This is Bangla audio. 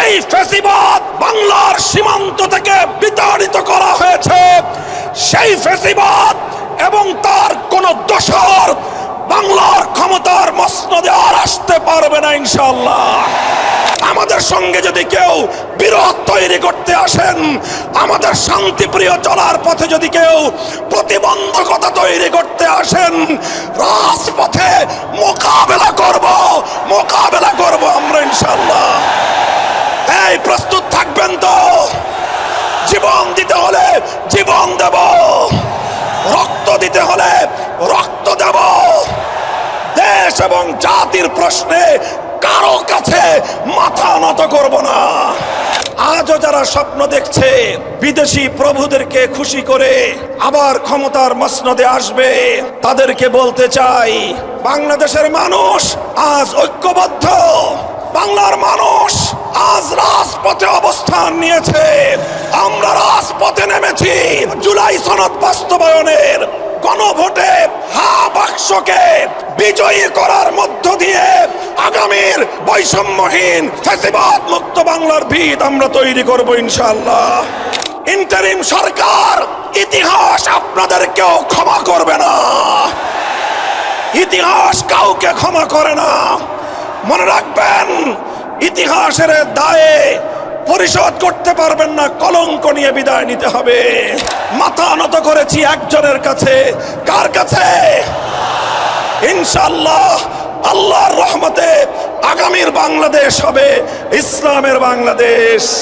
যেই ফেসিবাদ বাংলার সীমান্ত থেকে বিতাড়িত করা হয়েছে। সেই ফেসিবাদ এবং তার কোন দোষর বাংলার ক্ষমতার মসনদে আর আসতে পারবে না ইনশাল্লাহ আমাদের সঙ্গে যদি কেউ বিরোধ তৈরি করতে আসেন, আমাদের শান্তিপ্রিয় চলার পথে যদি কেউ প্রতিবন্ধকতা তৈরি করতে আসেন, রাজপথে মোকাবেলা করব মোকাবেলা করব আমরা ইনশাল্লাহ এই প্রস্তুত থাকবেন তো। জীবন দিতে হলে জীবন দেব। রক্ত দিতে হলে রক্ত দেব। দেশ এবং জাতির প্রশ্নে কারও কাছে মাথা নত করব না। আজও যারা স্বপ্ন দেখছে, বিদেশি প্রভুদেরকে খুশি করে আবার ক্ষমতার মসনদে আসবে, তাদেরকে বলতে চাই, বাংলাদেশের মানুষ আজ ঐক্যবদ্ধ, বাংলার মানুষ রাজপথে অবস্থান নিয়েছে। আমরা রাজপথে নেমেছি। জুলাই সনদ বাস্তবায়নের গণভোটে হা বাক্সকে বিজয়ী করার মধ্য দিয়ে আগামীর বৈষম্যহীন ফেসিবাদ মুক্ত বাংলার ভিত আমরা তৈরি করব ইনশাল্লাহ ইন্টারিম সরকার, ইতিহাস আপনাদেরকেও ক্ষমা করবে না। ইতিহাস কাউকে ক্ষমা করে না। মনে রাখবেন, ইতিহাসের দায়ে পরিশোধ করতে পারবেন না, কলঙ্ক নিয়ে বিদায় নিতে হবে। মাথা নত করেছি একজনের কাছে। কার কাছে? ইনশাল্লাহ আল্লাহর রহমতে আগামীর বাংলাদেশ হবে, ইসলামের বাংলাদেশ।